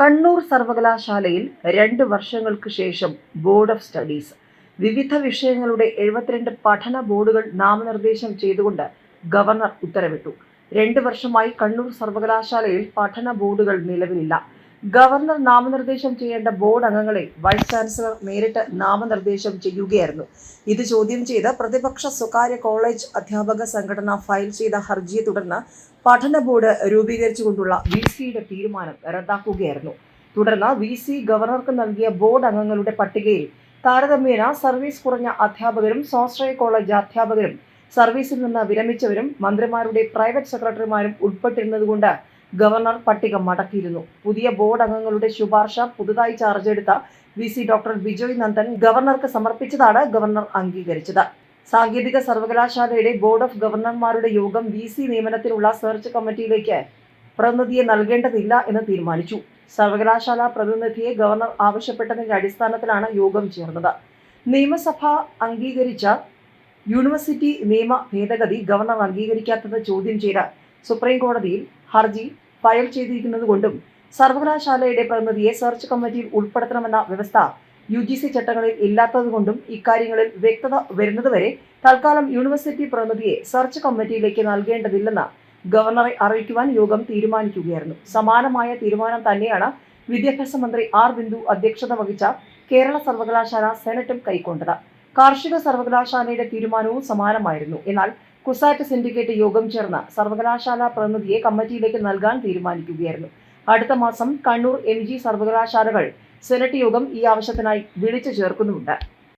കണ്ണൂർ സർവകലാശാലയിൽ രണ്ട് വർഷങ്ങൾക്ക് ശേഷം ബോർഡ് ഓഫ് സ്റ്റഡീസ്. വിവിധ വിഷയങ്ങളുടെ എഴുപത്തിരണ്ട് പഠന ബോർഡുകൾ നാമനിർദ്ദേശം ചെയ്തുകൊണ്ട് ഗവർണർ ഉത്തരവിട്ടു. രണ്ട് വർഷമായി കണ്ണൂർ സർവകലാശാലയിൽ പഠന ബോർഡുകൾ നിലവിലില്ല. ഗവർണർ നാമനിർദ്ദേശം ചെയ്യേണ്ട ബോർഡ് അംഗങ്ങളെ വൈസ് ചാൻസലർ നേരിട്ട് നാമനിർദ്ദേശം ചെയ്യുകയായിരുന്നു. ഇത് ചോദ്യം ചെയ്ത് പ്രതിപക്ഷ സ്വകാര്യ കോളേജ് അധ്യാപക സംഘടന ഫയൽ ചെയ്ത ഹർജിയെ തുടർന്ന് പഠന ബോർഡ് രൂപീകരിച്ചുകൊണ്ടുള്ള വി സിയുടെ തീരുമാനം റദ്ദാക്കുകയായിരുന്നു. തുടർന്ന് വി സി ഗവർണർക്ക് നൽകിയ ബോർഡ് അംഗങ്ങളുടെ പട്ടികയിൽ താരതമ്യേന സർവീസ് കുറഞ്ഞ അധ്യാപകരും സ്വാശ്രയ കോളേജ് അധ്യാപകരും സർവീസിൽ നിന്ന് വിരമിച്ചവരും മന്ത്രിമാരുടെ പ്രൈവറ്റ് സെക്രട്ടറിമാരും ഉൾപ്പെട്ടിരുന്നതുകൊണ്ട് ഗവർണർ പട്ടിക മടക്കിയിരുന്നു. പുതിയ ബോർഡ് അംഗങ്ങളുടെ ശുപാർശ പുതുതായി ചാർജ് എടുത്ത V C doctor Bijoy Nandan ഗവർണർക്ക് സമർപ്പിച്ചതാണ് ഗവർണർ അംഗീകരിച്ചത്. സാങ്കേതിക സർവകലാശാലയുടെ ബോർഡ് ഓഫ് ഗവർണർമാരുടെ യോഗം വി സി നിയമനത്തിനുള്ള സെർച്ച് കമ്മിറ്റിയിലേക്ക് പ്രതിനിധിയെ നൽകേണ്ടതില്ല എന്ന് തീരുമാനിച്ചു. സർവകലാശാല പ്രതിനിധിയെ ഗവർണർ ആവശ്യപ്പെട്ടതിന്റെ അടിസ്ഥാനത്തിലാണ് യോഗം ചേർന്നത്. നിയമസഭ അംഗീകരിച്ച യൂണിവേഴ്സിറ്റി നിയമ ഭേദഗതി ഗവർണർ അംഗീകരിക്കാത്തത് ചോദ്യം ചെയ്ത് സുപ്രീം കോടതിയിൽ ഹർജി ഫയൽ ചെയ്തിരിക്കുന്നതുകൊണ്ടും സർവകലാശാലയുടെ പ്രതിനിധിയെ സെർച്ച് കമ്മിറ്റിയിൽ ഉൾപ്പെടുത്തണമെന്ന വ്യവസ്ഥ യു ജി സി ചട്ടങ്ങളിൽ ഇല്ലാത്തതുകൊണ്ടും ഇക്കാര്യങ്ങളിൽ വ്യക്തത വരുന്നതുവരെ തൽക്കാലം യൂണിവേഴ്സിറ്റി പ്രതിനിധിയെ സെർച്ച് കമ്മിറ്റിയിലേക്ക് നൽകേണ്ടതില്ലെന്ന് ഗവർണറെ അറിയിക്കുവാൻ യോഗം തീരുമാനിക്കുകയായിരുന്നു. സമാനമായ തീരുമാനം തന്നെയാണ് വിദ്യാഭ്യാസ മന്ത്രി ആർ ബിന്ദു അധ്യക്ഷത വഹിച്ച കേരള സർവകലാശാല സെനറ്റും കൈക്കൊണ്ടത്. കാർഷിക സർവകലാശാലയുടെ തീരുമാനവും സമാനമായിരുന്നു. എന്നാൽ കുസാറ്റ് സിൻഡിക്കേറ്റ് യോഗം ചേർന്ന് സർവകലാശാല പ്രതിനിധിയെ കമ്മിറ്റിയിലേക്ക് നൽകാൻ തീരുമാനിക്കുകയായിരുന്നു. അടുത്ത മാസം കണ്ണൂർ എം സർവകലാശാലകൾ സെനറ്റ് യോഗം ഈ ആവശ്യത്തിനായി വിളിച്ചു ചേർക്കുന്നുമുണ്ട്.